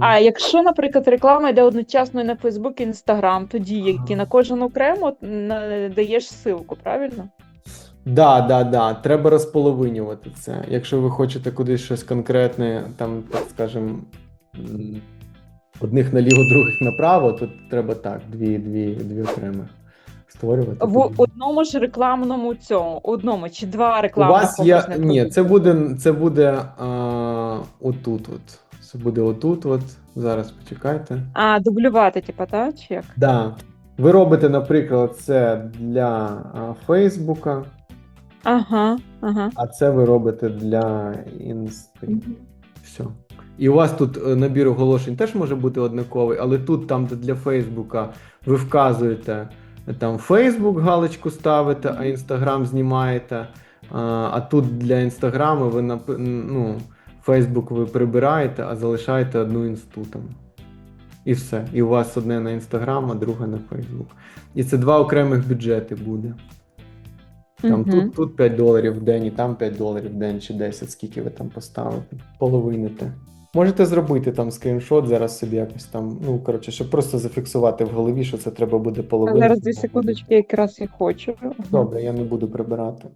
А якщо, наприклад, реклама йде одночасно і на Facebook і Instagram, тоді які на кожен окремо даєш ссылку, правильно? Да, да, да. Треба розполовинювати це. Якщо ви хочете кудись щось конкретне, там, так скажем, одних наліво, других направо, то треба так, дві, дві, дві окремих створювати. В одному ж рекламному цьому, одному чи два У вас є. Ні, це буде, це буде а, отут. От. Це буде отут. От. Зараз почекайте. А, дублювати, типа, так? Чи як? Да. Ви робите, наприклад, це для Фейсбука, Ага, ага. а це ви робите для Інсти. Все. І у вас тут е, набір оголошень теж може бути однаковий, але тут, там, де для Фейсбука, ви вказуєте е, там Фейсбук галочку ставите, а Інстаграм знімаєте. А, а тут для Інстаграму ви напи- ну, Фейсбук ви прибираєте, а залишаєте одну інсту там. І все. І у вас одне на Інстаграм, а друге на Фейсбук. І це два окремих бюджети буде. Там Мгм. тут, тут 5 доларів в день, і там 5 доларів в день чи 10, скільки ви там поставите. Половините. Можете зробити там скріншот зараз собі якось там, ну коротше, щоб просто зафіксувати в голові, що це треба буде А половина. Зараз дві секундочки, якраз я хочу. Добре, я не буду прибирати.